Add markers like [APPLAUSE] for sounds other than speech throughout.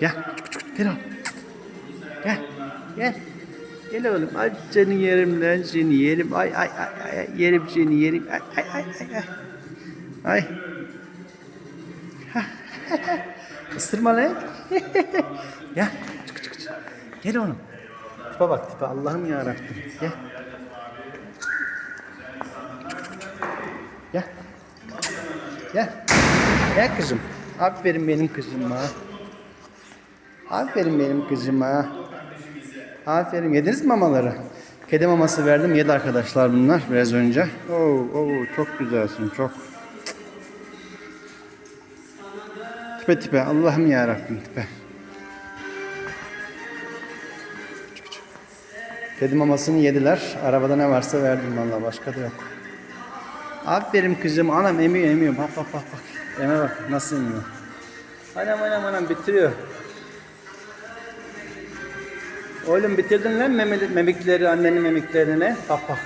Gel. Gel. Gel oğlum. Ay seni yerim lan seni yerim. Ay ay ay ay yerim seni yerim. Ay ay ay ay. Ay. ay. [LAUGHS] Isırma lan. [LAUGHS] Gel. Çık çık çık. Gel oğlum. Tipe bak tipe. Allah'ım yarabbim. Gel. Gel. Gel. Gel kızım. Aferin benim kızıma. Aferin benim kızıma. Aferin. Yediniz mi mamaları? Kedi maması verdim. Yedi arkadaşlar bunlar biraz önce. Oo, oo, çok güzelsin. Çok. Tipe tipe. Allah'ım ya Rabbim tipe. Kedi mamasını yediler. Arabada ne varsa verdim vallahi başka da yok. Aferin kızım. Anam emiyor emiyor. Bak bak bak bak. Eme bak nasıl emiyor. Anam anam anam bitiriyor. Oğlum bitirdin lan memikleri, annenin memiklerini. Bak bak.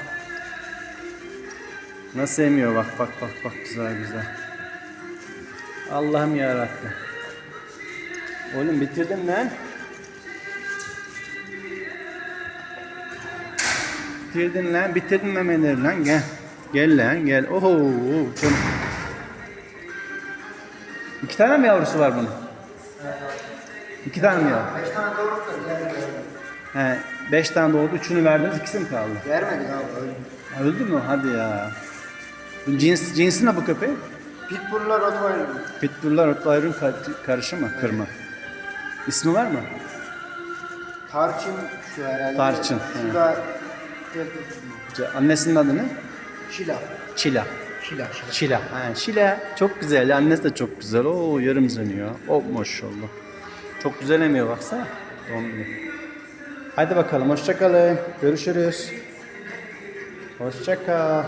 Nasıl emiyor bak bak bak bak güzel güzel. Allah'ım yarabbim. Oğlum bitirdin lan. Bitirdin lan, bitirdin memeleri lan gel. Gel lan gel. Oho, oho. canım. İki tane mi yavrusu var bunun? İki tane mi yavru? Beş tane vermedik. He, beş tane doğdu, üçünü verdiniz, ikisi mi kaldı? Vermedik abi. Ha, öldü mü? Hadi ya. Bu cins, cinsi ne bu köpeğin? Pitbull'lar Rottweiler. Pitbull'lar Rottweiler'ın kar- karışı mı? Kırma. İsmi var mı? Tarçın şu herhalde. Tarçın, Güzel. Annesinin adı ne? Şila. Çila. Şila. Şila. Şila. Ha, Şila. Çok güzel. Annesi de çok güzel. Oo yarım zönüyor. Oh maşallah. Çok güzel emiyor baksana. Doğum günü. Hadi bakalım. Hoşça kalın. Görüşürüz. Hoşça kal.